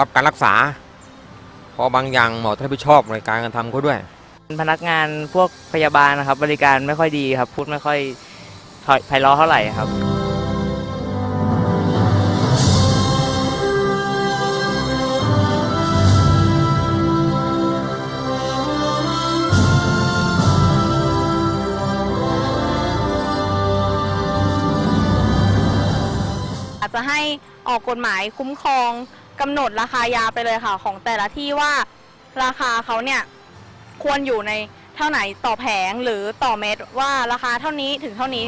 รับการรักษาเพราะบางอย่างหมอต้องรับผิดชอบในการกระทำเขาด้วย พนักงานพวกพยาบาลนะครับ บริการไม่ค่อยดีครับ พูดไม่ค่อยไพเราะเท่าไหร่ครับ อาจจะให้ออกกฎหมายคุ้มครอง กำหนดราคายาไปเลยค่ะ ของแต่ละที่ว่าราคาเขาเนี่ยควรอยู่ในเท่าไหนต่อแผงหรือต่อเม็ดว่าราคาเท่านี้ถึงเท่านี้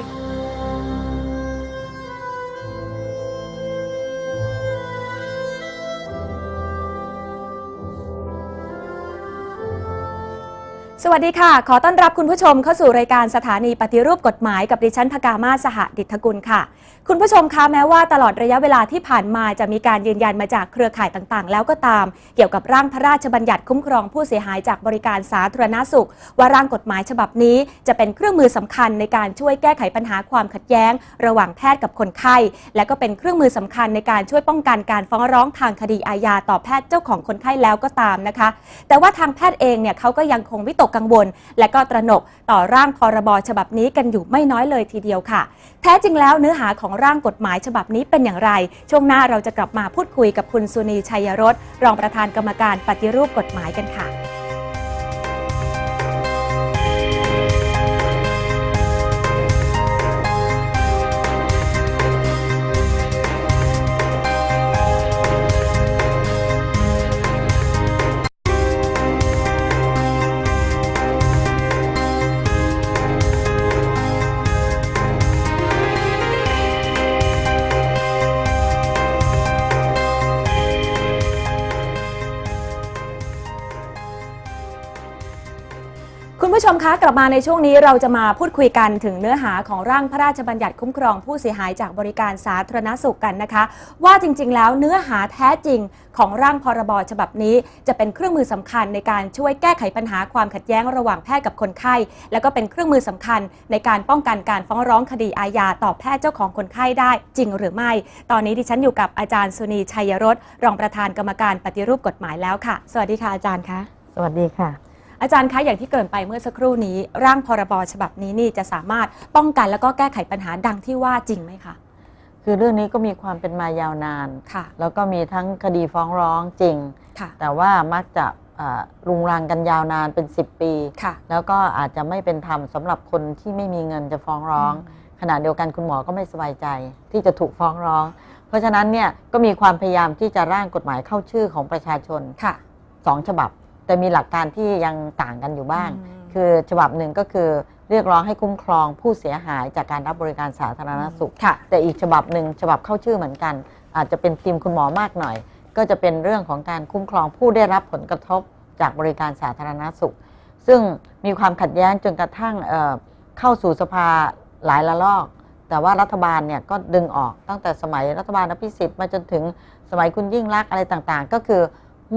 สวัสดีค่ะ ขอต้อนรับคุณผู้ชมเข้าสู่รายการสถานีปฏิรูปกฎหมายกับดิฉันพกามาสหดิษฐกุลค่ะ คุณผู้ชมคะแม้ว่าตลอดระยะเวลาที่ผ่านมาจะมีการยืนยันมาจากเครือข่ายต่างๆ แล้วก็ตาม เกี่ยวกับร่างพระราชบัญญัติคุ้มครองผู้เสียหายจากบริการสาธารณสุข ว่าร่างกฎหมายฉบับนี้ จะเป็นเครื่องมือสำคัญในการช่วยแก้ไขปัญหาความขัดแย้ง ระหว่างแพทย์กับคนไข้ และก็เป็นเครื่องมือสำคัญในการช่วยป้องกันการฟ้องร้องทางคดีอาญาต่อแพทย์เจ้าของคนไข้แล้วก็ตามนะคะ แต่ว่าทางแพทย์เองเนี่ยเขาก็ยังคงวิตกกังวล และก็ตระหนกต่อร่างพรบฉบับนี้กันอยู่ไม่น้อยเลยทีเดียวค่ะ แท้จริงแล้วเนื้อหาของร่างกฎหมายฉบับนี้เป็นอย่างไร ช่วงหน้าเราจะกลับมาพูดคุยกับคุณสุนีชัยรสรองประธานกรรมการปฏิรูปกฎหมายกันค่ะ ลับมาในช่วงนี้เราจะมาพูดคุยกันถึงเนื้อหาของร่างพระราชบัญญัติคุ้มครองผู้เสียหายจากบริการสาธารณสุขกันนะคะ ว่าจริง ๆ แล้วเนื้อหาแท้จริงของร่างพรบฉบับนี้ จะเป็นเครื่องมือสำคัญในการช่วยแก้ไขปัญหาความขัดแย้งระหว่างแพทย์กับคนไข้ และก็เป็นเครื่องมือสำคัญในการป้องกันการฟ้องร้องคดีอาญาต่อแพทย์เจ้าของคนไข้ได้จริงหรือไม่ ตอนนี้ดิฉันอยู่กับอาจารย์สุนีชัยรสรองประธานกรรมการปฏิรูปกฎหมายแล้วค่ะ สวัสดีค่ะอาจารย์คะสวัสดีค่ะ อาจารย์คะอย่างที่เกรินไปเมื่อสักครู่นี้ ร่างพรบฉบับนี้นี่จะสามารถป้องกันแล้วก็แก้ไขปัญหาดังที่ว่าจริงไหมคะคือเรื่องนี้ก็มีความเป็นมายาวนานค่ะ แล้วก็มีทั้งคดีฟ้องร้องจริงค่ะแต่ว่ามักจะอ่ารุงรังกันยาวนานเป็น 10 ปีค่ะแล้วก็อาจจะไม่เป็นธรรมสำหรับคนที่ไม่มีเงินจะฟ้องร้อง ขณะเดียวกันคุณหมอก็ไม่สบายใจที่จะถูกฟ้องร้อง เพราะฉะนั้นเนี่ยก็มีความพยายามที่จะร่างกฎหมายเข้าชื่อของประชาชนค่ะสองฉบับ แต่มีหลักการที่ยังต่างกันอยู่บ้างอืมคือฉบับหนึ่งก็คือเรียกร้องให้คุ้มครองผู้เสียหายจากการรับบริการสาธารณสุขค่ะแต่อีกฉบับหนึ่งฉบับเข้าชื่อเหมือนกัน อาจจะเป็นทีมคุณหมอมากหน่อย ก็จะเป็นเรื่องของการคุ้มครองผู้ได้รับผลกระทบจากบริการสาธารณสุข ซึ่งมีความขัดแย้งจนกระทั่งเอ่อเข้าสู่สภาหลายละลอก แต่ว่ารัฐบาลเนี่ยก็ดึงออกตั้งแต่สมัยรัฐบาลอภิสิทธิ์มาจนถึงสมัยคุณยิ่งรักษณ์อะไรต่างๆ ก็คือ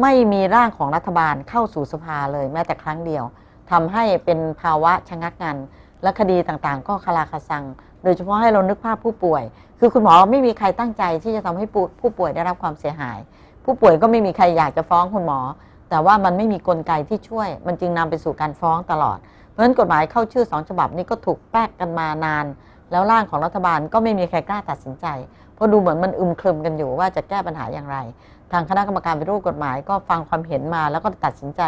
ไม่มีร่างของรัฐบาลเข้าสู่สภาเลยแม้แต่ครั้งเดียวทำให้เป็นภาวะชะงักงัน และคดีต่างๆ ก็คลาคาซัง โดยเฉพาะให้เรานึกภาพผู้ป่วย คือคุณหมอไม่มีใครตั้งใจที่จะทำให้ผู้ผู้ป่วยได้รับความเสียหาย ผู้ป่วยก็ไม่มีใครอยากจะฟ้องคุณหมอ แต่ว่ามันไม่มีกลไกที่ช่วย มันจึงนำไปสู่การฟ้องตลอด เพราะฉะนั้นกฎหมายเข้าชื่อสองฉบับนี้ก็ถูกแปกกันมานาน แล้วร่างของรัฐบาลก็ไม่มีใครกล้าตัดสินใจ เพราะดูเหมือนมันอึมครึมกันอยู่ว่าจะแก้ปัญหาอย่างไร ทางคณะกรรมการปฏิรูปกฎหมาย ก็ฟังความเห็นมาแล้วก็ตัดสินใจ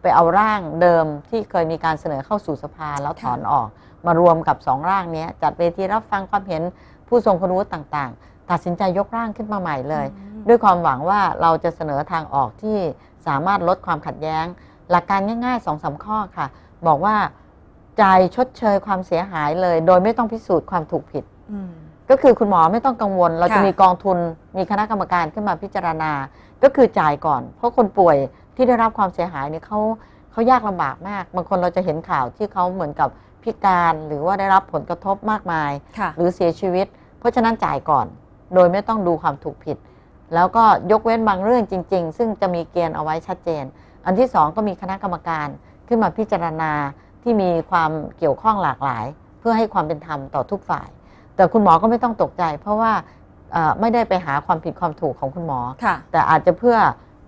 ไปเอาร่างเดิมที่เคยมีการเสนอเข้าสู่สภาแล้วถอนออก มารวมกับสองร่างเนี้ยจัดเวทีรับฟังความเห็นผู้ทรงคุณวุฒิต่างๆ ตัดสินใจยกร่างขึ้นมาใหม่เลย ด้วยความหวังว่าเราจะเสนอทางออกที่สามารถลดความขัดแย้ง หลักการง่ายๆสองสามข้อค่ะ บอกว่าจ่ายชดเชยความเสียหายเลย โดยไม่ต้องพิสูจน์ความถูกผิดอืม ก็คือคุณหมอไม่ต้องกังวล เราจะค่ะมีกองทุนมีคณะกรรมการขึ้นมาพิจารณา ก็คือจ่ายก่อน เพราะคนป่วยที่ได้รับความเสียหายเนี่ยเขาเขายากลำบากมาก บางคนเราจะเห็นข่าวที่เขาเหมือนกับพิการหรือว่าได้รับผลกระทบมากมายค่ะหรือเสียชีวิต เพราะฉะนั้นจ่ายก่อน โดยไม่ต้องดูความถูกผิด แล้วก็ยกเว้นบางเรื่องจริง ๆ ซึ่งจะมีเกณฑ์เอาไว้ชัดเจน อันที่สองก็มีคณะกรรมการขึ้นมาพิจารณาที่มีความเกี่ยวข้องหลากหลาย เพื่อให้ความเป็นธรรมต่อทุกฝ่าย แต่คุณหมอก็ไม่ต้องตกใจ เพราะว่าเอ่อไม่ได้ไปหาความผิดความถูกของคุณหมอค่ะแต่อาจจะเพื่อ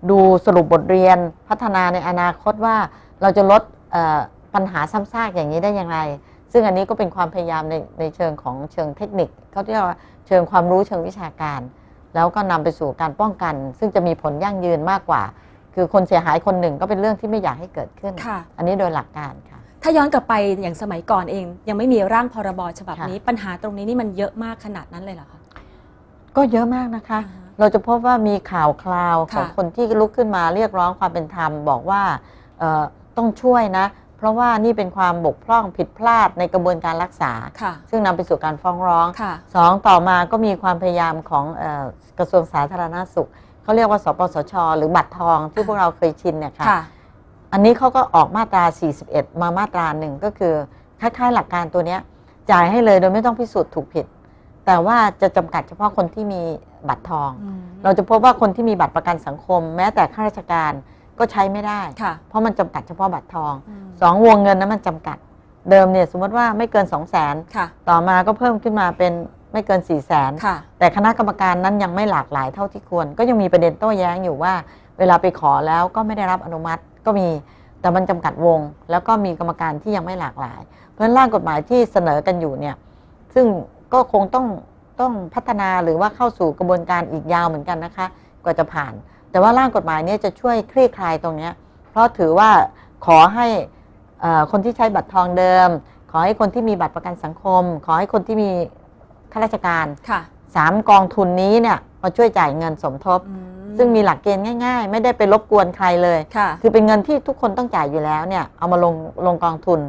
ดูสรุปบทเรียนพัฒนาในอนาคตว่าเราจะลดเอ่อปัญหาซ้ำซากอย่างนี้ได้อย่างไร ซึ่งอันนี้ก็เป็นความพยายามในในเชิงของเชิงเทคนิคเขาเรียกว่าเชิงความรู้เชิงวิชาการ แล้วก็นำไปสู่การป้องกัน ซึ่งจะมีผลยั่งยืนมากกว่า คือคนเสียหายคนหนึ่งก็เป็นเรื่องที่ไม่อยากให้เกิดขึ้นค่ะอันนี้โดยหลักการค่ะ ถ้าย้อนกลับไปอย่างสมัยก่อนเอง ยังไม่มีร่างพรบฉบับค่ะนี้ ปัญหาตรงนี้นี่มันเยอะมากขนาดนั้นเลยเหรอคะก็เยอะมากนะคะอ่าฮะเราจะพบว่ามีข่าวคราวของค่ะคนที่ลุกขึ้นมาเรียกร้องความเป็นธรรม บอกว่าเอ่อต้องช่วยนะ เพราะว่านี่เป็นความบกพร่องผิดพลาดในกระบวนการรักษาค่ะซึ่งนำไปสู่การฟ้องร้องค่ะสองต่อมาก็มีความพยายามของเออกระทรวงสาธารณาสุขเขาเรียกว่าสปสช หรือบัตรทองที่พวกเราเคยชินเนี่ยค่ะค่ะ อันนี้เขาก็ออกมาตรา 41 มามาตราหนึ่งก็คือคล้ายๆหลักการตัวเนี้ยจ่ายให้เลยโดยไม่ต้องพิสูจน์ถูกผิด แต่ว่าจะจำกัดเฉพาะคนที่มีบัตรทองอืมเราจะพบว่าคนที่มีบัตรประกันสังคม แม้แต่ข้าราชการก็ใช้ไม่ได้ค่ะเพราะมันจำกัดเฉพาะบัตรทองอืมสองวงเงินนั้นมันจำกัดเดิมเนี่ยสมมติว่าไม่เกิน 2 0 0 0 0นค่ะต่อมาก็เพิ่มขึ้นมาเป็นไม่เกิน 4 0 0 0 0นค่ะแต่คณะกรรมการนั้นยังไม่หลากหลายเท่าที่ควร ก็ยังมีประเด็นโต้แย้งอยู่ว่า เวลาไปขอแล้วก็ไม่ได้รับอนุมัติ ก็มีแต่มันจำกัดวง แล้วก็มีกรรมการที่ยังไม่หลากหลาย เพราะฉะนั้นร่างกฎหมายที่เสนอกันอยู่เนี่ย ซึ่งก็คงต้องต้องพัฒนาหรือว่าเข้าสู่กระบวนการอีกยาวเหมือนกันนะคะ กว่าจะผ่าน แต่ว่าร่างกฎหมายเนี้จะช่วยคลี่คลายตรงเนี้ยเพราะถือว่าขอให้เอ่อคนที่ใช้บัตรทองเดิม ขอให้คนที่มีบัตรประกันสังคม ขอให้คนที่มีข้าราชการค่ะสามกองทุนนี้เนี่ยมาช่วยจ่ายเงินสมทบอืม ซึ่งมีหลักเกณฑ์ง่ายๆ ไม่ได้ไปรบกวนใครเลยค่ะคือเป็นเงินที่ทุกคนต้องจ่ายอยู่แล้วเนี่ยเอามาลงลงกองทุน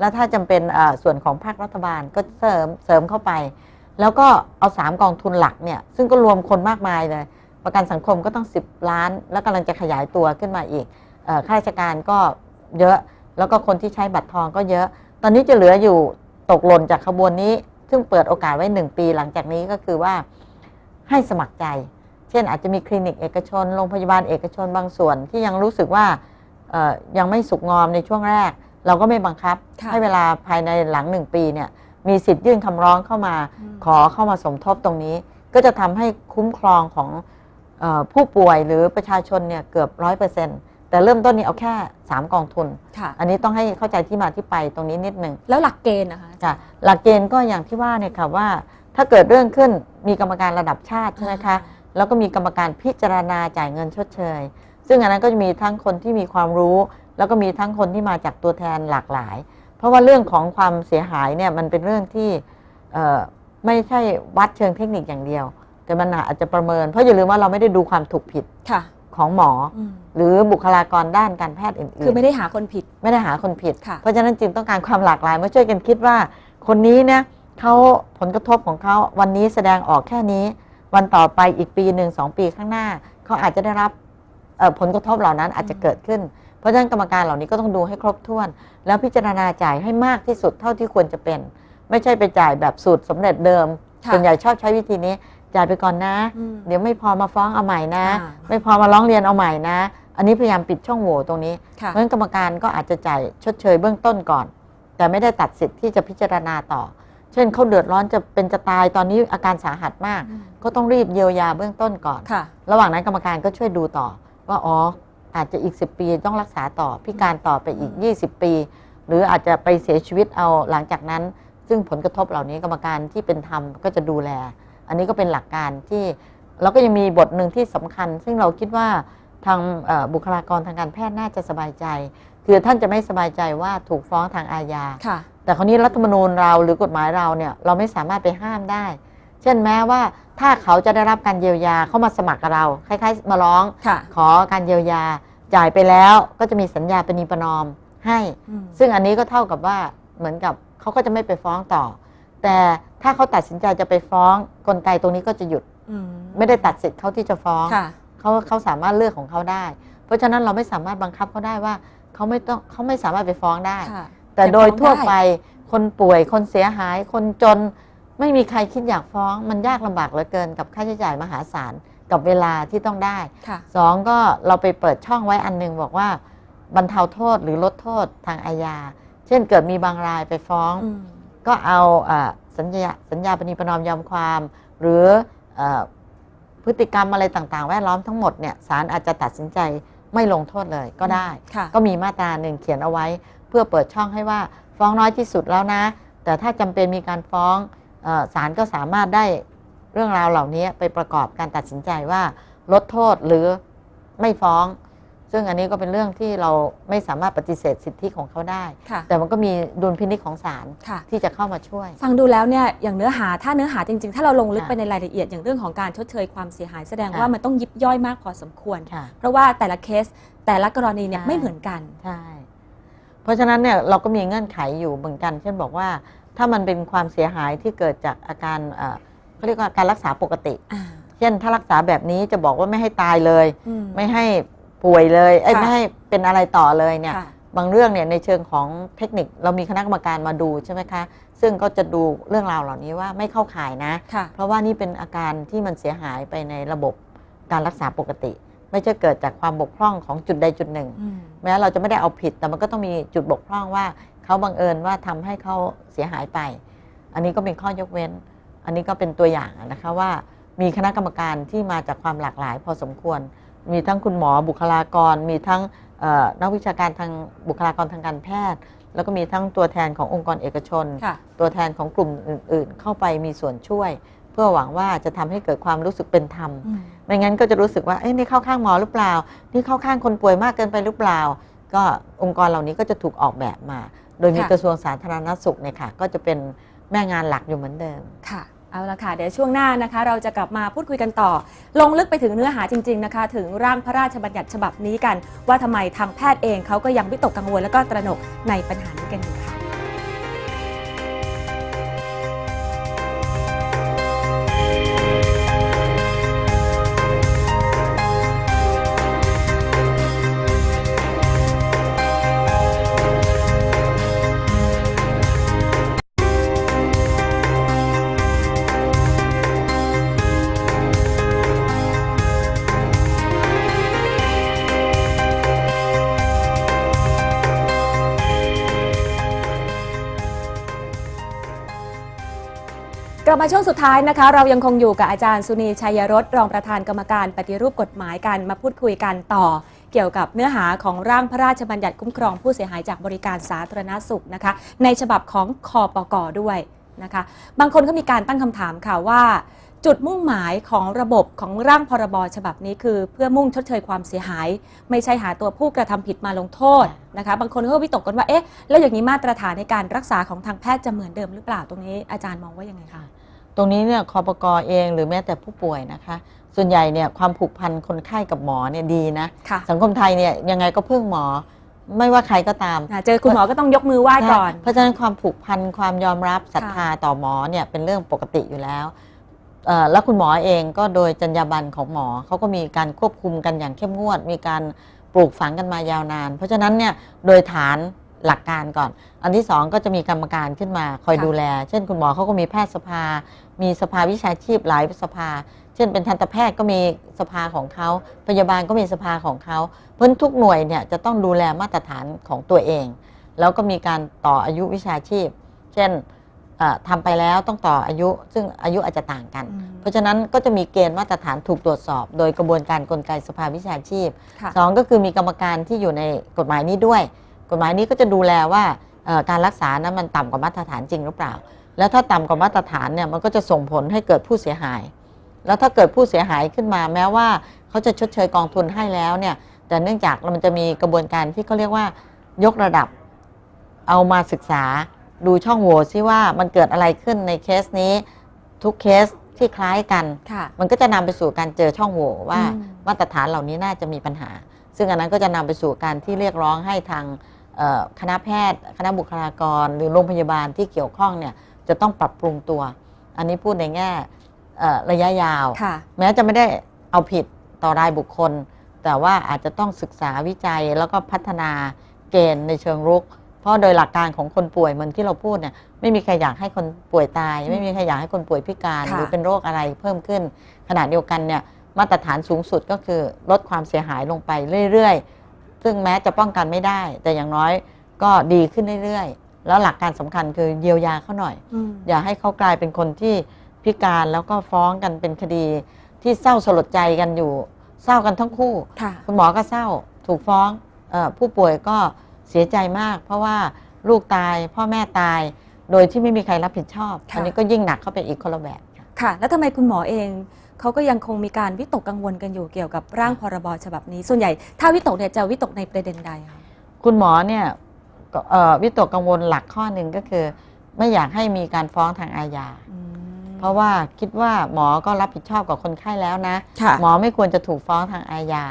แล้วถ้าจำเป็นเอ่อส่วนของภาครัฐบาลก็เสริมเสริมเข้าไป แล้วก็เอาสามกองทุนหลักเนี่ยซึ่งก็รวมคนมากมายเลย ประกันสังคมก็ต้อง 10 ล้าน แล้วกำลังจะขยายตัวขึ้นมาอีกเอ่อข้าราชการก็เยอะแล้วก็คนที่ใช้บัตรทองก็เยอะ ตอนนี้จะเหลืออยู่ตกหล่นจากขบวนนี้ ซึ่งเปิดโอกาสไว้1ปีหลังจากนี้ก็คือว่าให้สมัครใจ เช่นอาจจะมีคลินิกเอกชน โรงพยาบาลเอกชนบางส่วนที่ยังรู้สึกว่าเอ่อยังไม่สุกงอมในช่วงแรก เราก็ไม่บังคับค่ะให้เวลาภายในหลังหนึ่งปีเนี่ยมีสิทธิ์ยื่นคำร้องเข้ามาอืมขอเข้ามาสมทบตรงนี้ ก็จะทำให้คุ้มครองของเออผู้ป่วยหรือประชาชนเนี่ยเกือบร้อยเปอร์เซ็นต์แต่เริ่มต้นนี้เอาแค่ 3 กองทุนค่ะอันนี้ต้องให้เข้าใจที่มาที่ไปตรงนี้นิดหนึ่งแล้วหลักเกณฑ์นะคะค่ะหลักเกณฑ์ก็อย่างที่ว่าเนี่ยค่ะว่า ถ้าเกิดเรื่องขึ้นมีกรรมการระดับชาติใช่ไหมคะ แล้วก็มีกรรมการพิจารณาจ่ายเงินชดเชย ซึ่งอันนั้นก็จะมีทั้งคนที่มีความรู้ แล้วก็มีทั้งคนที่มาจากตัวแทนหลากหลาย เพราะว่าเรื่องของความเสียหายเนี่ยมันเป็นเรื่องที่เอ่อไม่ใช่วัดเชิงเทคนิคอย่างเดียว แต่มันอาจจะประเมิน เพราะอย่าลืมว่าเราไม่ได้ดูความถูกผิดค่ะของหมออืมหรือบุคลากรด้านการแพทย์อื่นๆ คือไม่ได้หาคนผิด ไม่ได้หาคนผิดค่ะเพราะฉะนั้นจึงต้องการความหลากหลายมาช่วยกันคิดว่า คนนี้เนี่ยเขาผลกระทบของเขาวันนี้แสดงออกแค่นี้ วันต่อไปอีกปีหนึ่งสองปีข้างหน้า เขาอาจจะได้รับเอ่อผลกระทบเหล่านั้นอาจจะเกิดขึ้น เพราะฉะนั้นกรรมการเหล่านี้ก็ต้องดูให้ครบถ้วน แล้วพิจารณาจ่ายให้มากที่สุดเท่าที่ควรจะเป็น ไม่ใช่ไปจ่ายแบบสูตรสำเร็จเดิมค่ะส่วนใหญ่ชอบใช้วิธีนี้จ่ายไปก่อนนะอืมเดี๋ยวไม่พอมาฟ้องเอาใหม่นะอ่าไม่พอมาร้องเรียนเอาใหม่นะ อันนี้พยายามปิดช่องโหว่ตรงนี้ค่ะเพราะฉะนั้นกรรมการก็อาจจะจ่ายชดเชยเบื้องต้นก่อน แต่ไม่ได้ตัดสิทธิ์ที่จะพิจารณาต่อ เช่นเขาเดือดร้อนจะเป็นจะตายตอนนี้อาการสาหัสมากอืมก็ต้องรีบเยียวยาเบื้องต้นก่อนค่ะระหว่างนั้นกรรมการก็ช่วยดูต่อ ว่าอ๋ออาจจะอีก 10 ปีต้องรักษาต่อพิการต่อไปอีก 20 ปี หรืออาจจะไปเสียชีวิตเอาหลังจากนั้น ซึ่งผลกระทบเหล่านี้กรรมการที่เป็นธรรมก็จะดูแล อันนี้ก็เป็นหลักการที่แล้วก็ยังมีบทหนึ่งที่สำคัญ ซึ่งเราคิดว่าทางเอ่อบุคลากรทางการแพทย์น่าจะสบายใจ คือท่านจะไม่สบายใจว่าถูกฟ้องทางอาญาค่ะ แต่คราวนี้รัฐธรรมนูญเราหรือกฎหมายเราเนี่ยเราไม่สามารถไปห้ามได้ เช่นแม้ว่าถ้าเขาจะได้รับการเยียวยาเขามาสมัครกับเราคล้ายๆ มาร้องค่ะขอการเยียวยาจ่ายไปแล้วก็จะมีสัญญาปณีประนอมให้อืมซึ่งอันนี้ก็เท่ากับว่าเหมือนกับเขาก็จะไม่ไปฟ้องต่อ แต่ถ้าเขาตัดสินใจจะไปฟ้องกลไกตรงนี้ก็จะหยุดอืมไม่ได้ตัดสิทธิ์เขาที่จะฟ้องค่ะเขาเขาสามารถเลือกของเขาได้ เพราะฉะนั้นเราไม่สามารถบังคับเขาได้ว่าเขาไม่ต้องเขาไม่สามารถไปฟ้องได้ค่ะ แต่โดยแต่ฟ้องทั่วได้ไปคนป่วยคนเสียหายคนจนไม่มีใครคิดอยากฟ้องมันยากลำบากเหลือเกินกับค่าใช้จ่ายมหาศาลกับเวลาที่ต้องได้ค่ะสองก็เราไปเปิดช่องไว้อันหนึงบอกว่าบรรเทาโทษหรือลดโทษทางอาญา เช่นเกิดมีบางรายไปฟ้องอืมก็เอาอาสัญญาสัญญาปณีประนอมยอมความ หรือเอ่อพฤติกรรมอะไรต่างๆ แวดล้อมทั้งหมดเนี่ยศาลอาจจะตัดสินใจไม่ลงโทษเลยก็ได้ค่ะก็มีมาตราหนึ่งเขียนเอาไว้ เพื่อเปิดช่องให้ว่าฟ้องน้อยที่สุดแล้วนะ แต่ถ้าจำเป็นมีการฟ้องเออศาลก็สามารถได้เรื่องราวเหล่านี้ไปประกอบการตัดสินใจว่าลดโทษหรือไม่ฟ้อง ซึ่งอันนี้ก็เป็นเรื่องที่เราไม่สามารถปฏิเสธสิทธิของเขาได้ค่ะแต่มันก็มีดุลพินิจของศาลค่ะที่จะเข้ามาช่วย ฟังดูแล้วเนี่ยอย่างเนื้อหาถ้าเนื้อหาจริง ๆ ถ้าเราลงลึกค่ะไปในรายละเอียดอย่างเรื่องของการชดเชยความเสียหาย แสดงค่ะว่ามันต้องยิบย่อยมากพอสมควรค่ะเพราะว่าแต่ละเคสแต่ละกรณีเนี่ยใช่ไม่เหมือนกันใช่ เพราะฉะนั้นเนี่ยเราก็มีเงื่อนไขอยู่เหมือนกัน เช่นบอกว่า ถ้ามันเป็นความเสียหายที่เกิดจากอาการเอ่อเขาเรียกว่าการรักษาปกติอ่าเช่นถ้ารักษาแบบนี้จะบอกว่าไม่ให้ตายเลยอืมไม่ให้ป่วยเลยเอ้ยค่ะไม่ให้เป็นอะไรต่อเลยเนี่ยค่ะบางเรื่องเนี่ยในเชิงของเทคนิคเรามีคณะกรรมการมาดูใช่ไหมคะ ซึ่งก็จะดูเรื่องราวเหล่านี้ว่าไม่เข้าข่ายนะค่ะเพราะว่านี่เป็นอาการที่มันเสียหายไปในระบบการรักษาปกติ ไม่ใช่เกิดจากความบกพร่องของจุดใดจุดหนึ่งอืมแม้เราจะไม่ได้เอาผิดแต่มันก็ต้องมีจุดบกพร่องว่าเขาบังเอิญว่าทำให้เขาเสียหายไป อันนี้ก็เป็นข้อยกเว้น อันนี้ก็เป็นตัวอย่างนะคะว่ามีคณะกรรมการที่มาจากความหลากหลาย พอสมควร มีทั้งคุณหมอบุคลากร มีทั้งเอ่อนักวิชาการทางบุคลากรทางการแพทย์ แล้วก็มีทั้งตัวแทนขององค์กรเอกชนค่ะตัวแทนของกลุ่มอื่น ๆ เข้าไปมีส่วนช่วย เพื่อหวังว่าจะทำให้เกิดความรู้สึกเป็นธรรมอืม ไม่งั้นก็จะรู้สึกว่าเอ้ยนี่เข้าข้างหมอหรือเปล่า นี่เข้าข้างคนป่วยมากเกินไปหรือเปล่า ก็องค์กรเหล่านี้ก็จะถูกออกแบบมา โดยมีค่ะ กระทรวงสาธารณสุขเนี่ยค่ะ ก็จะเป็นแม่งานหลักอยู่เหมือนเดิม ค่ะ เอาละค่ะ เดี๋ยวช่วงหน้านะคะ เราจะกลับมาพูดคุยกันต่อ ลงลึกไปถึงเนื้อหาจริง ๆนะคะ ถึงร่างพระราชบัญญัติฉบับนี้กัน ว่าทำไมทางแพทย์เองเขาก็ยังวิตกกังวลแล้วก็ตระหนกในปัญหานี้กันอยู่ค่ะ กลับมาช่วงสุดท้ายนะคะ เรายังคงอยู่กับอาจารย์สุนีชัยรสรองประธานกรรมการปฏิรูปกฎหมายกันมาพูดคุยกันต่อ เกี่ยวกับเนื้อหาของร่างพระราชบัญญัติคุ้มครองผู้เสียหายจากบริการสาธารณสุขนะคะ ในฉบับของคอปกด้วยนะคะ บางคนก็มีการตั้งคำถามค่ะว่า จุดมุ่งหมายของระบบของร่างพรบฉบับนี้คือ เพื่อมุ่งชดเชยความเสียหาย ไม่ใช่หาตัวผู้กระทำผิดมาลงโทษนะคะ บางคนก็วิตกกันว่าเอ๊ะแล้วอย่างนี้มาตรฐานในการรักษาของทางแพทย์จะเหมือนเดิมหรือเปล่าตรงนี้อาจารย์มองว่ายังไงคะ ตรงนี้เนี่ยคอปกเองหรือแม้แต่ผู้ป่วยนะคะ ส่วนใหญ่เนี่ยความผูกพันคนไข้กับหมอเนี่ยดีนะค่ะสังคมไทยเนี่ยยังไงก็พึ่งหมอ ไม่ว่าใครก็ตามอ่าเจอคุณหมอก็ต้องยกมือไหว้ก่อน เพราะฉะนั้นความผูกพันความยอมรับศรัทธาต่อหมอเนี่ยเป็นเรื่องปกติอยู่แล้วเอ่อแล้วคุณหมอเองก็โดยจรรยาบรรณของหมอเขาก็มีการควบคุมกันอย่างเข้มงวด มีการปลูกฝังกันมายาวนาน เพราะฉะนั้นเนี่ยโดยฐาน หลักการก่อน อันที่สองก็จะมีกรรมการขึ้นมาคอยค่ะดูแล เช่นคุณหมอเขาก็มีแพทยสภา มีสภาวิชาชีพหลายสภา เช่นเป็นทันตแพทย์ก็มีสภาของเขา พยาบาลก็มีสภาของเขาเพราะฉะนั้นทุกหน่วยเนี่ยจะต้องดูแลมาตรฐานของตัวเอง แล้วก็มีการต่ออายุวิชาชีพ เช่นเอ่อทำไปแล้วต้องต่ออายุ ซึ่งอายุอาจจะต่างกันอืมเพราะฉะนั้นก็จะมีเกณฑ์มาตรฐานถูกตรวจสอบ โดยกระบวนการกลไกสภาวิชาชีพค่ะสองก็คือมีกรรมการที่อยู่ในกฎหมายนี้ด้วย กฎหมายนี้ก็จะดูแลว่าเอ่อการรักษานั้นมันต่ำกว่ามาตรฐานจริงหรือเปล่า แล้วถ้าต่ำกว่ามาตรฐานเนี่ยมันก็จะส่งผลให้เกิดผู้เสียหาย แล้วถ้าเกิดผู้เสียหายขึ้นมาแม้ว่าเขาจะชดเชยกองทุนให้แล้วเนี่ยแต่เนื่องจากมันจะมีกระบวนการที่เขาเรียกว่ายกระดับเอามาศึกษาดูช่องโหว่ซิว่ามันเกิดอะไรขึ้นในเคสนี้ทุกเคสที่คล้ายกันค่ะมันก็จะนำไปสู่การเจอช่องโหว่ว่าอืมมาตรฐานเหล่านี้น่าจะมีปัญหา ซึ่งอันนั้นก็จะนำไปสู่การที่เรียกร้องให้ทางเอ่อ คณะแพทย์ คณะบุคลากร หรือโรงพยาบาลที่เกี่ยวข้องเนี่ยจะต้องปรับปรุงตัว อันนี้พูดในแง่เอ่อระยะยาวค่ะแม้จะไม่ได้เอาผิดต่อรายบุคคล แต่ว่าอาจจะต้องศึกษาวิจัยแล้วก็พัฒนาเกณฑ์ในเชิงรุก เพราะโดยหลักการของคนป่วยเหมือนที่เราพูดเนี่ยไม่มีใครอยากให้คนป่วยตาย ไม่มีใครอยากให้คนป่วยพิการค่ะหรือเป็นโรคอะไรเพิ่มขึ้นขณะเดียวกันเนี่ยมาตรฐานสูงสุดก็คือลดความเสียหายลงไปเรื่อยๆ ซึ่งแม้จะป้องกันไม่ได้ แต่อย่างน้อยก็ดีขึ้นเรื่อยๆ แล้วหลักการสำคัญคือเยียวยาเขาหน่อยอืมอย่าให้เขากลายเป็นคนที่พิการแล้วก็ฟ้องกันเป็นคดีที่เศร้าสลดใจกันอยู่เศร้ากันทั้งคู่ค่ะคุณหมอก็เศร้าถูกฟ้องเออผู้ป่วยก็เสียใจมาก เพราะว่าลูกตายพ่อแม่ตาย โดยที่ไม่มีใครรับผิดชอบค่ะอันนี้ก็ยิ่งหนักเข้าไปอีกคนละแบบ ค่ะค่ะ แล้วทำไมคุณหมอเอง เขาก็ยังคงมีการวิตกกังวลกันอยู่เกี่ยวกับร่างพรบฉบับนี้ ส่วนใหญ่ถ้าวิตกเนี่ยจะวิตกในประเด็นใดคะคุณหมอเนี่ยก็เอ่อวิตกกังวลหลักข้อหนึ่งก็คือ ไม่อยากให้มีการฟ้องทางอาญา อืม เพราะว่าคิดว่าหมอก็รับผิดชอบกับคนไข้แล้วนะ ค่ะ หมอไม่ควรจะถูกฟ้องทางอาญา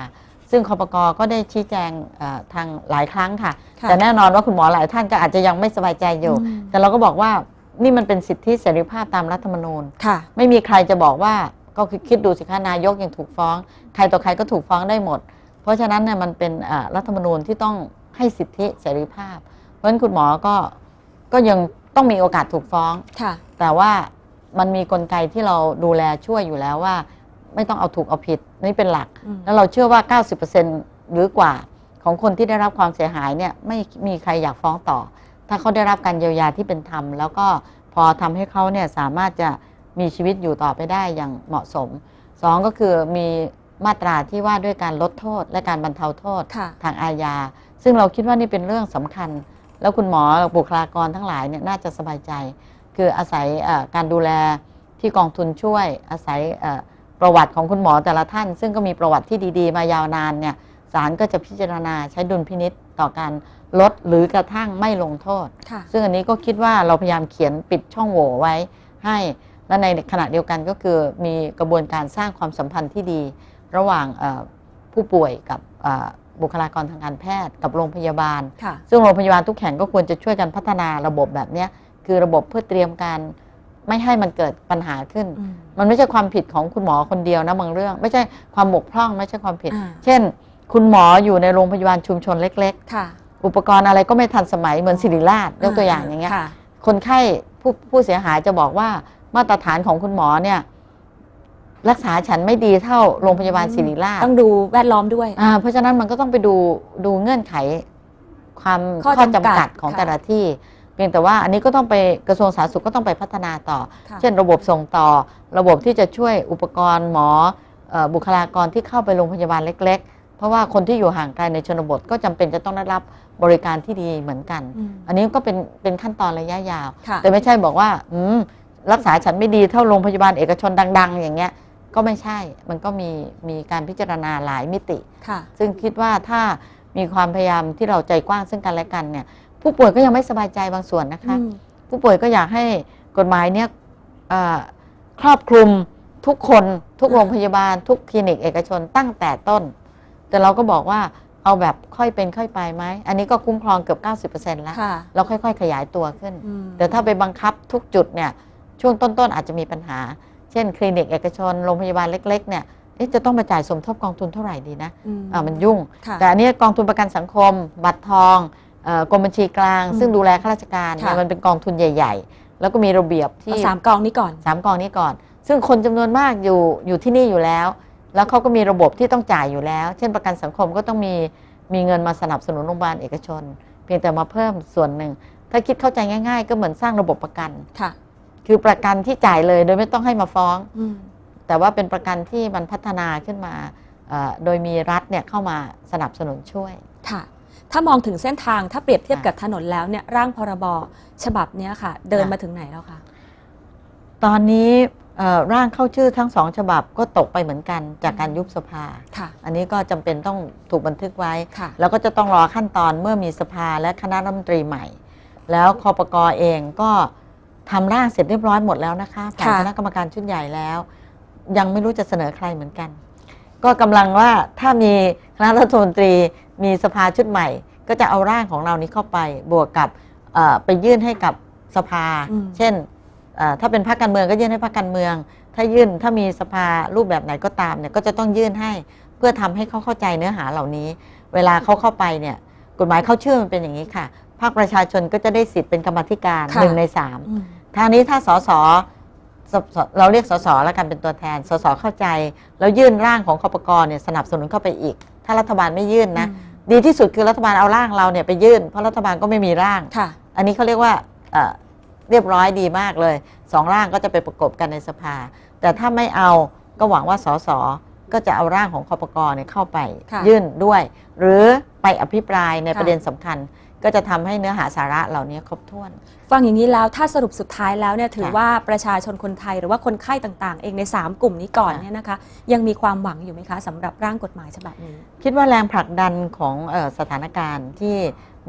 ซึ่งคปกก็ได้ชี้แจงเอ่อทางหลายครั้งค่ะ ค่ะ แต่แน่นอนว่าคุณหมอหลายท่านก็อาจจะยังไม่สบายใจอยู่ อืม แต่เราก็บอกว่า นี่มันเป็นสิทธิเสรีภาพตามรัฐธรรมนูญค่ะ ไม่มีใครจะบอกว่าก็คือคิดดูสิคะนายกยังถูกฟ้อง ใครต่อใครก็ถูกฟ้องได้หมด เพราะฉะนั้นเนี่ยมันเป็นอ่ารัฐธรรมนูญที่ต้องให้สิทธิเสรีภาพ เพราะฉะนั้นคุณหมอก็ก็ยังต้องมีโอกาสถูกฟ้องค่ะ แต่ว่ามันมีกลไกที่เราดูแลช่วยอยู่แล้วว่า ไม่ต้องเอาถูกเอาผิดนี่เป็นหลักอืมแล้วเราเชื่อว่า 90%หรือกว่าของคนที่ได้รับความเสียหายเนี่ยไม่มีใครอยากฟ้องต่อ ถ้าเขาได้รับการเยียวยาที่เป็นธรรม แล้วก็พอทำให้เขาเนี่ยสามารถจะมีชีวิตอยู่ต่อไปได้อย่างเหมาะสมสองก็คือมีมาตราที่ว่าด้วยการลดโทษ และการบรรเทาโทษค่ะทางอาญา ซึ่งเราคิดว่านี่เป็นเรื่องสำคัญ แล้วคุณหมอบุคลากรทั้งหลายเนี่ยน่าจะสบายใจ คืออาศัยเอ่อการดูแลที่กองทุนช่วย อาศัยเอ่อประวัติของคุณหมอแต่ละท่าน ซึ่งก็มีประวัติที่ดี ๆ มายาวนานเนี่ยศาลก็จะพิจารณาใช้ดุลพินิษต่อการ ลดหรือกระทั่งไม่ลงโทษค่ะซึ่งอันนี้ก็คิดว่าเราพยายามเขียนปิดช่องโหว่ไว้ให้และในขณะเดียวกันก็คือมีกระบวนการสร้างความสัมพันธ์ที่ดี ระหว่างเอ่อผู้ป่วยกับเอ่อบุคลากรทางการแพทย์กับโรงพยาบาลค่ะซึ่งโรงพยาบาลทุกแห่งก็ควรจะช่วยกันพัฒนาระบบแบบเนี้ยคือระบบเพื่อเตรียมการไม่ให้มันเกิดปัญหาขึ้นอืมมันไม่ใช่ความผิดของคุณหมอคนเดียวนะบางเรื่อง ไม่ใช่ความบกพร่องไม่ใช่ความผิดอ่าเช่น คุณหมออยู่ในโรงพยาบาลชุมชนเล็กค่ะๆ อุปกรณ์อะไรก็ไม่ทันสมัยเหมือนศิริราชยกตัวอย่างอย่างเงี้ย ค่ะ คนไข้ผู้ผู้เสียหายจะบอกว่ามาตรฐานของคุณหมอเนี่ย รักษาฉันไม่ดีเท่าโรงพยาบาลศิริราชต้องดูแวดล้อมด้วย อ่าเพราะฉะนั้นมันก็ต้องไปดูดูเงื่อนไขความข้อข้อจำกัดจำกัดของค่ะ แต่ละที่ เพียงแต่ว่าอันนี้ก็ต้องไปกระทรวงสาธารณสุขก็ต้องไปพัฒนาต่อ ค่ะ เช่นระบบส่งต่อ ระบบที่จะช่วยอุปกรณ์หมอเอ่อบุคลากรที่เข้าไปโรงพยาบาลเล็กๆ เพราะว่าคนที่อยู่ห่างไกลในชนบทก็จำเป็นจะต้องได้รับบริการที่ดีเหมือนกันอืมอันนี้ก็เป็นเป็นขั้นตอนระยะยาวค่ะแต่ไม่ใช่บอกว่าอืมรักษาฉันไม่ดีเท่าโรงพยาบาลเอกชนดัง ๆ อย่างเงี้ยก็ไม่ใช่ มันก็มีมีการพิจารณาหลายมิติค่ะซึ่งคิดว่าถ้ามีความพยายามที่เราใจกว้างซึ่งกันและกันเนี่ย ผู้ป่วยก็ยังไม่สบายใจบางส่วนนะคะอืมผู้ป่วยก็อยากให้กฎหมายเนี่ยเอ่อครอบคลุมทุกคนทุกโรงพยาบาล ทุกคลินิกเอกชนตั้งแต่ต้น แต่เราก็บอกว่าเอาแบบค่อยเป็นค่อยไปไหม อันนี้ก็คุ้มครองเกือบ 90%แล้วค่ะแล้วค่อยๆ ขยายตัวขึ้นอืมแต่ถ้าไปบังคับทุกจุดเนี่ยช่วงต้นๆอาจจะมีปัญหา เช่น คลินิกเอกชนโรงพยาบาลเล็ก ๆ เนี่ยเอ๊ะจะต้องมาจ่ายสมทบกองทุนเท่าไหร่ดีนะอืมอ่ามันยุ่งค่ะแต่อันนี้กองทุนประกันสังคม บัตรทองเอ่อกรมบัญชีกลางอืมซึ่งดูแลข้าราชการเนี่ยค่ะมันเป็นกองทุนใหญ่ ๆ แล้วก็มีระเบียบที่เอาสามกองนี้ก่อนสามกองนี้ก่อน ซึ่งคนจำนวนมากอยู่อยู่ที่นี่อยู่แล้ว แล้วเขาก็มีระบบที่ต้องจ่ายอยู่แล้ว เช่นประกันสังคมก็ต้องมีมีเงินมาสนับสนุนโรงพยาบาลเอกชน เพียงแต่มาเพิ่มส่วนหนึ่ง ถ้าคิดเข้าใจง่าย ๆ ก็เหมือนสร้างระบบประกันค่ะ คือประกันที่จ่ายเลยโดยไม่ต้องให้มาฟ้องอืมแต่ว่าเป็นประกันที่มันพัฒนาขึ้นมาเอ่อโดยมีรัฐเนี่ยเข้ามาสนับสนุนช่วยค่ะถ้ามองถึงเส้นทางถ้าเปรียบเทียบค่ะกับถนนแล้วเนี่ยร่างพรบฉบับเนี้ยค่ะ เดินค่ะมาถึงไหนแล้วคะตอนนี้เอ่อ ร่างเข้าชื่อทั้งสองฉบับก็ตกไปเหมือนกันจากการยุบสภาค่ะอันนี้ก็จำเป็นต้องถูกบันทึกไว้ค่ะแล้วก็จะต้องรอขั้นตอนเมื่อมีสภาและคณะรัฐมนตรีใหม่ แล้วคอปกเองก็ทำร่างเสร็จเรียบร้อยหมดแล้วนะคะผ่านค่ะคณะกรรมการชุดใหญ่แล้ว ยังไม่รู้จะเสนอใครเหมือนกัน ก็กำลังว่าถ้ามีคณะรัฐมนตรีมีสภาชุดใหม่ ก็จะเอาร่างของเรานี้เข้าไปบวกกับเอ่อไปยื่นให้กับสภาอืมเช่นเอ่อ ถ้าเป็นพรรคการเมืองก็ยื่นให้พรรคการเมือง ถ้ายื่นถ้ามีสภารูปแบบไหนก็ตามเนี่ยก็จะต้องยื่นให้เพื่อทำให้เขาเข้าใจเนื้อหาเหล่านี้ เวลาเขาเข้าไปเนี่ยกฎหมายเข้าชื่อมันเป็นอย่างนี้ค่ะภาคประชาชนก็จะได้สิทธิ์เป็นกรรมาธิการค่ะหนึ่งในสามอืมทางนี้ถ้าสสสสเราเรียกสสแล้วกันเป็นตัวแทน สสเข้าใจ แล้วยื่นร่างของคอปกรเนี่ยสนับสนุนเข้าไปอีก ถ้ารัฐบาลไม่ยื่นนะอืมดีที่สุดคือรัฐบาลเอาร่างเราเนี่ยไปยื่น เพราะรัฐบาลก็ไม่มีร่างค่ะอันนี้เขาเรียกว่า เอ่อเรียบร้อยดีมากเลยสองร่างก็จะไปประกบกันในสภา แต่ถ้าไม่เอาก็หวังว่าสสก็จะเอาร่างของคอปกรเนี่ยเข้าไปค่ะยื่นด้วย หรือไปอภิปรายในค่ะประเด็นสำคัญ ก็จะทำให้เนื้อหาสาระเหล่านี้ครบถ้วน ฟังอย่างนี้แล้วถ้าสรุปสุดท้ายแล้วเนี่ยถือค่ะว่าประชาชนคนไทยหรือว่าคนไข้ต่างๆ เองใน 3 กลุ่มนี้ก่อนค่ะเนี่ยนะคะยังมีความหวังอยู่ไหมคะสำหรับร่างกฎหมายฉบับนี้ คิดว่าแรงผลักดันของเออสถานการณ์ที่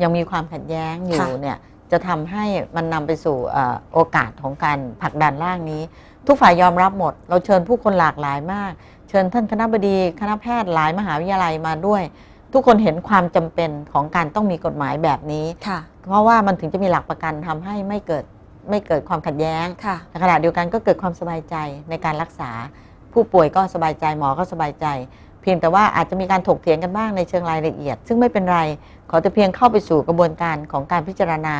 ยังมีความขัดแย้งอยู่ค่ะเนี่ย จะทำให้มันนำไปสู่เอ่อโอกาสของการผลักดันร่างนี้ ทุกฝ่ายยอมรับหมด เราเชิญผู้คนหลากหลายมาก เชิญท่านคณะบดีคณะแพทย์หลายมหาวิทยาลัยมาด้วย ทุกคนเห็นความจำเป็นของการต้องมีกฎหมายแบบนี้ค่ะเพราะว่ามันถึงจะมีหลักประกันทำให้ไม่เกิดไม่เกิดความขัดแย้งค่ะในขณะเดียวกันก็เกิดความสบายใจในการรักษา ผู้ป่วยก็สบายใจหมอก็สบายใจ เพียงแต่ว่าอาจจะมีการถกเถียงกันบ้างในเชิงรายละเอียด ซึ่งไม่เป็นไร ขอแต่เพียงเข้าไปสู่กระบวนการของการพิจารณา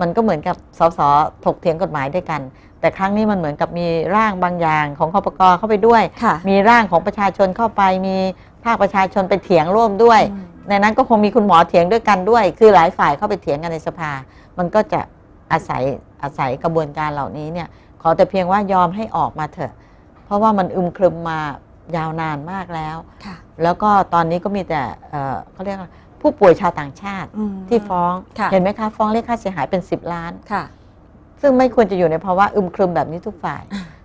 มันก็เหมือนกับสสถกเถียงกฎหมายด้วยกัน แต่ครั้งนี้มันเหมือนกับมีร่างบางอย่างของคอปกเข้าไปด้วยค่ะมีร่างของประชาชนเข้าไป มีภาคประชาชนไปเถียงร่วมด้วยอืมในนั้นก็คงมีคุณหมอเถียงด้วยกันด้วย คือหลายฝ่ายเข้าไปเถียงกันในสภา มันก็จะอาศัยอาศัยกระบวนการเหล่านี้เนี่ยขอแต่เพียงว่ายอมให้ออกมาเถอะ เพราะว่ามันอึมครึมมา ยาวนานมากแล้วค่ะแล้วก็ตอนนี้ก็มีแต่เอ่อเขาเรียกว่าผู้ป่วยชาวต่างชาติอืมที่ฟ้องค่ะเห็นไหมคะ ฟ้องเรียกค่าเสียหายเป็น 10 ล้านค่ะซึ่งไม่ควรจะอยู่ในภาวะอึมครึมแบบนี้ทุกฝ่าย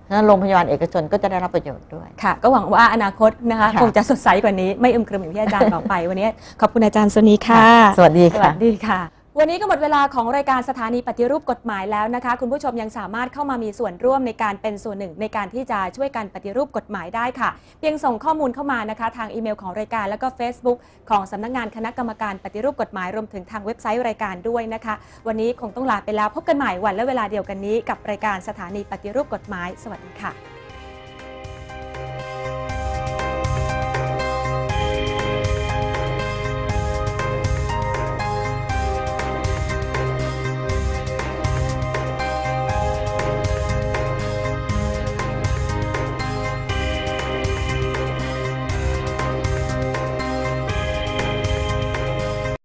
ฉะนั้นโรงพยาบาลเอกชนก็จะได้รับประโยชน์ด้วย ค่ะ ก็หวังว่าอนาคตนะคะค่ะคงจะสดใสกว่านี้ ไม่อึมครึมอย่างที่อาจารย์บอกไป วันนี้ขอบคุณอาจารย์สนีค่ะ สวัสดีสค่ะวัสดีค่ะ วันนี้ก็หมดเวลาของรายการสถานีปฏิรูปกฎหมายแล้วนะคะ คุณผู้ชมยังสามารถเข้ามามีส่วนร่วมในการเป็นส่วนหนึ่ง ในการที่จะช่วยกันปฏิรูปกฎหมายได้ค่ะ เพียงส่งข้อมูลเข้ามานะคะ ทางอีเมลของรายการแล้วก็ Facebook ของสำนักงานคณะกรรมการปฏิรูปกฎหมายรวมถึงทางเว็บไซต์รายการด้วยนะคะ วันนี้คงต้องลาไปแล้วพบกันใหม่วันและเวลาเดียวกันนี้ กับรายการสถานีปฏิรูปกฎหมาย สวัสดีค่ะ